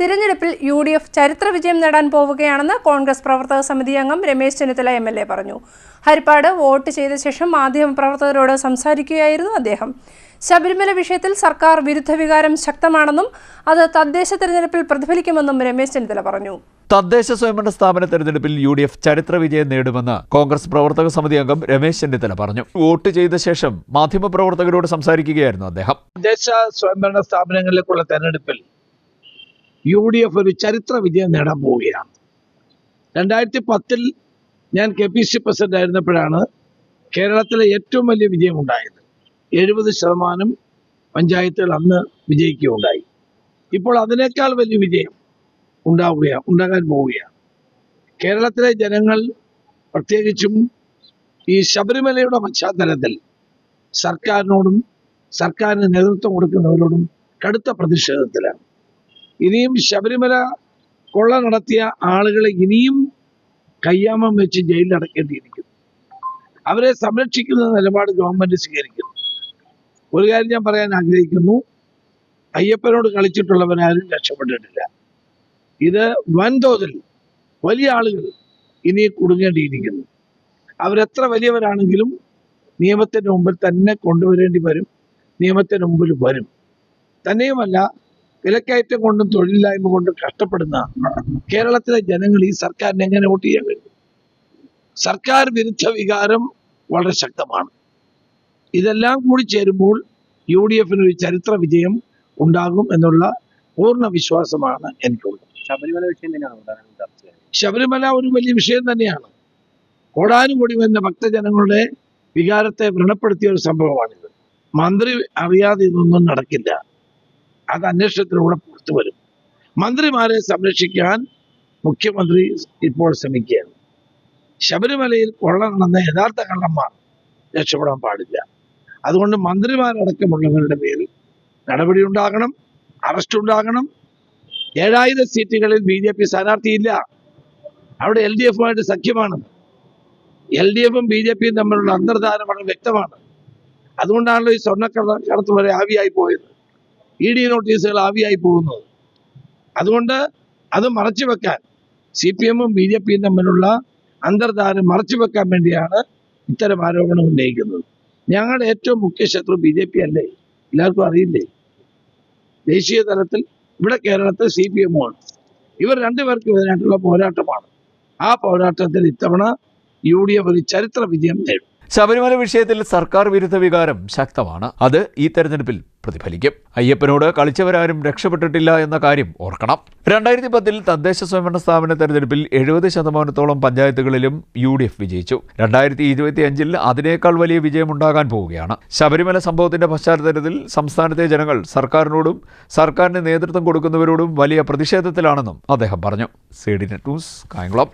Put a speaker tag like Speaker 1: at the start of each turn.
Speaker 1: തിരഞ്ഞെടുപ്പിൽ U D F ചരിത്ര വിജയം നേടാൻ പോവുകയാണെന്ന് കോൺഗ്രസ് പ്രവർത്തക സമിതി അംഗം Ramesh Chennithala M L A പറഞ്ഞു ഹരിപ്പാട് വോട്ട് ചെയ്ത ശേഷം മാധ്യമപ്രവർത്തകരോട് സംസാരിക്കുകയായിരുന്നു അദ്ദേഹം ശബരിമല വിഷയത്തിൽ സർക്കാർ വിരുദ്ധ വികാരം ശക്തമാണെന്നും അത് തദ്ദേശ തെരഞ്ഞെടുപ്പിൽ പ്രതിഫലിക്കുമെന്നും രമേശ് ചെന്നിത്തല പറഞ്ഞു
Speaker 2: തദ്ദേശ സ്വയംഭരണ സ്ഥാപന തെരഞ്ഞെടുപ്പിൽ യു ഡി എഫ് ചരിത്ര വിജയം നേടുമെന്ന് കോൺഗ്രസ് പ്രവർത്തക സമിതി അംഗം രമേശ് ചെന്നിത്തല പറഞ്ഞു വോട്ട് ചെയ്ത ശേഷം മാധ്യമപ്രവർത്തകരോട് സംസാരിക്കുകയായിരുന്നു അദ്ദേഹം
Speaker 3: തദ്ദേശ സ്വയംഭരണ സ്ഥാപനങ്ങളിലേക്കുള്ള തെരഞ്ഞെടുപ്പിൽ യു ഡി എഫ് ഒരു ചരിത്ര വിജയം നേടാൻ പോവുകയാണ് രണ്ടായിരത്തി പത്തിൽ ഞാൻ കെ പി സി പ്രസിഡന്റ് ആയിരുന്നപ്പോഴാണ് കേരളത്തിലെ ഏറ്റവും വലിയ വിജയം ഉണ്ടായത് എഴുപത് ശതമാനം പഞ്ചായത്തുകൾ അന്ന് വിജയിക്കുകയുണ്ടായി ഇപ്പോൾ അതിനേക്കാൾ വലിയ വിജയം ഉണ്ടാവുകയാണ് ഉണ്ടാകാൻ പോവുകയാണ് കേരളത്തിലെ ജനങ്ങൾ പ്രത്യേകിച്ചും ഈ ശബരിമലയുടെ പശ്ചാത്തലത്തിൽ സർക്കാരിനോടും സർക്കാരിന് നേതൃത്വം കൊടുക്കുന്നവരോടും കടുത്ത പ്രതിഷേധത്തിലാണ് ഇനിയും ശബരിമല കൊള്ള നടത്തിയ ആളുകളെ ഇനിയും കയ്യാമം വെച്ച് ജയിലിൽ അടക്കേണ്ടിയിരിക്കുന്നു അവരെ സംരക്ഷിക്കുന്ന നിലപാട് ഗവൺമെന്റ് സ്വീകരിക്കുന്നു ഒരു കാര്യം ഞാൻ പറയാൻ ആഗ്രഹിക്കുന്നു അയ്യപ്പനോട് കളിച്ചിട്ടുള്ളവനാരും രക്ഷപ്പെട്ടിട്ടില്ല ഇത് വൻതോതിൽ വലിയ ആളുകൾ ഇനി കുടുങ്ങേണ്ടിയിരിക്കുന്നു അവരെത്ര വലിയവരാണെങ്കിലും നിയമത്തിന് മുമ്പിൽ തന്നെ കൊണ്ടുവരേണ്ടി വരും നിയമത്തിന് മുമ്പിൽ വരും തന്നെയുമല്ല വിലക്കയറ്റം കൊണ്ടും തൊഴിലില്ലായ്മ കൊണ്ടും കഷ്ടപ്പെടുന്ന കേരളത്തിലെ ജനങ്ങൾ ഈ സർക്കാരിനെ എങ്ങനെ വോട്ട് ചെയ്യാൻ കഴിയും സർക്കാർ വിരുദ്ധ വികാരം വളരെ ശക്തമാണ് ഇതെല്ലാം കൂടി ചേരുമ്പോൾ യു ഡി എഫിന് ഒരു ചരിത്ര വിജയം ഉണ്ടാകും എന്നുള്ള പൂർണ്ണ വിശ്വാസമാണ് എനിക്കുള്ളത് ശബരിമല വിഷയം തന്നെയാണ് ശബരിമല ഒരു വലിയ വിഷയം തന്നെയാണ് കോടാനുകൂടി വരുന്ന ഭക്തജനങ്ങളുടെ വികാരത്തെ വ്രണപ്പെടുത്തിയ ഒരു സംഭവമാണിത് മന്ത്രി അറിയാതെ ഇതൊന്നും നടക്കില്ല അത് അന്വേഷണത്തിലൂടെ പുറത്തു വരും മന്ത്രിമാരെ സംരക്ഷിക്കാൻ മുഖ്യമന്ത്രി ഇപ്പോൾ ശ്രമിക്കുകയാണ് ശബരിമലയിൽ കൊള്ള നടന്ന യഥാർത്ഥ കള്ളന്മാർ രക്ഷപ്പെടാൻ പാടില്ല അതുകൊണ്ട് മന്ത്രിമാരടക്കമുള്ളവരുടെ പേരിൽ നടപടി ഉണ്ടാകണം അറസ്റ്റ് ഉണ്ടാകണം ഏഴായിരം സീറ്റുകളിൽ ബി ജെ പി സ്ഥാനാർത്ഥിയില്ല അവിടെ എൽ ഡി എഫുമായിട്ട് സഖ്യമാണ് എൽ ഡി എഫും ബി ജെ പിയും തമ്മിലുള്ള അന്തർധാരം വളരെ വ്യക്തമാണ് അതുകൊണ്ടാണല്ലോ ഈ സ്വർണ്ണക്കടത്ത് വരെ ആവിയായി പോയത് ഇ ഡി നോട്ടീസുകൾ ആവിയായി പോകുന്നത് അതുകൊണ്ട് അത് മറച്ചു വെക്കാൻ സി പി എമ്മും ബി ജെ പിയും തമ്മിലുള്ള അന്തർധാരം മറച്ചു വെക്കാൻ വേണ്ടിയാണ് ഇത്തരം ആരോപണം ഉന്നയിക്കുന്നത് ഞങ്ങളുടെ ഏറ്റവും മുഖ്യ ശത്രു ബി ജെ പി അല്ലേ എല്ലാവർക്കും അറിയില്ലേ ദേശീയ തലത്തിൽ ഇവിടെ കേരളത്തിൽ സി പി എമ്മുമാണ് ഇവർ രണ്ടുപേർക്കും ഇതിനായിട്ടുള്ള പോരാട്ടമാണ് ആ പോരാട്ടത്തിൽ ഇത്തവണ യു ഡി എഫ് ഒരു ചരിത്ര വിജയം നേടും
Speaker 2: ശബരിമല വിഷയത്തിൽ സർക്കാർ വിരുദ്ധ വികാരം ശക്തമാണ് അത് ഈ തെരഞ്ഞെടുപ്പിൽ പ്രതിഫലിക്കും അയ്യപ്പനോട് കളിച്ചവരാരും രക്ഷപ്പെട്ടിട്ടില്ല എന്ന കാര്യം ഓർക്കണം രണ്ടായിരത്തി പത്തിൽ തദ്ദേശ സ്വയംഭരണ സ്ഥാപന തെരഞ്ഞെടുപ്പിൽ എഴുപത് ശതമാനത്തോളം പഞ്ചായത്തുകളിലും യു ഡി എഫ് വിജയിച്ചു രണ്ടായിരത്തി ഇരുപത്തി അഞ്ചിൽ അതിനേക്കാൾ വലിയ വിജയമുണ്ടാകാൻ പോവുകയാണ് ശബരിമല സംഭവത്തിന്റെ പശ്ചാത്തലത്തിൽ സംസ്ഥാനത്തെ ജനങ്ങൾ സർക്കാരിനോടും സർക്കാരിന് നേതൃത്വം കൊടുക്കുന്നവരോടും വലിയ പ്രതിഷേധത്തിലാണെന്നും അദ്ദേഹം പറഞ്ഞു സി ഡി ന്യൂസ് കായംകുളം